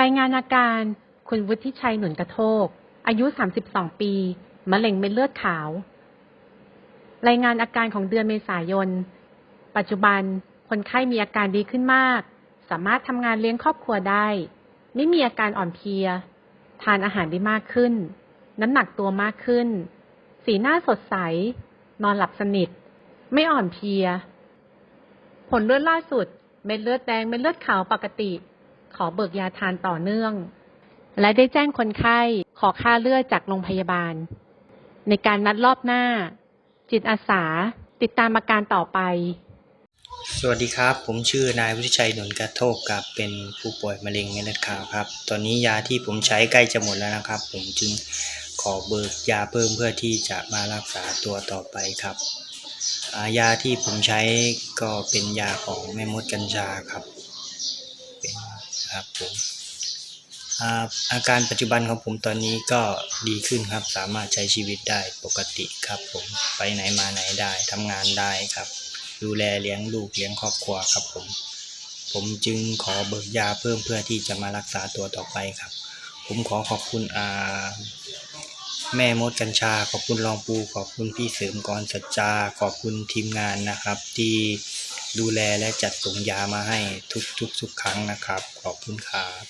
รายงานอาการ คุณวุฒิชัยหนุนกระโทก อายุ 32 ปี มะเร็งเม็ดเลือดขาว รายงานอาการของเดือนเมษายน ปัจจุบันคนไข้มีอาการดีขึ้นมาก สามารถทำงานเลี้ยงครอบครัวได้ ไม่มีอาการอ่อนเพลีย ทานอาหารได้มากขึ้น น้ำหนักตัวมากขึ้น สีหน้าสดใส นอนหลับสนิท ไม่อ่อนเพลีย ผลเลือดล่าสุด เม็ดเลือดแดง เม็ดเลือดขาวปกติ ขอเบิกยาทานต่อเนื่อง และได้แจ้งคนไข้ขอค่าเลือดจากโรงพยาบาล ในการนัดรอบหน้า จิตอาสาติดตามอาการต่อไป สวัสดีครับ ผมชื่อนายวุฒิชัยหนุนกระโทกครับเป็นผู้ป่วยมะเร็งเม็ดเลือดขาวครับ ตอนนี้ยาที่ผมใช้ใกล้จะหมดแล้วนะครับ ผมจึงขอเบิกยาเพิ่มเพื่อที่จะมารักษาตัวต่อไปครับายาที่ผมใช้ก็เป็นยาของแม่มดกัญชาครับ ครับผมอาการปัจจุบันของผมตอนนี้ก็ดีขึ้นครับ สามารถใช้ชีวิตได้ปกติครับผมไปไหนมาไหนได้ทำงานได้ครับ ดูแลเลี้ยงลูกเลี้ยงครอบครัวครับผม ผมจึงขอเบิกยาเพิ่มเพื่อที่จะมารักษาตัวต่อไปครับ ผมขอขอบคุณอาแม่มดกัญชา ขอบคุณรองปู ขอบคุณพี่เสริมกรสัจจา ขอบคุณทีมงานนะครับ ที่ ดูแลและจัดส่งยามาให้ทุกทุกทุกครั้งนะครับ ขอบคุณครับ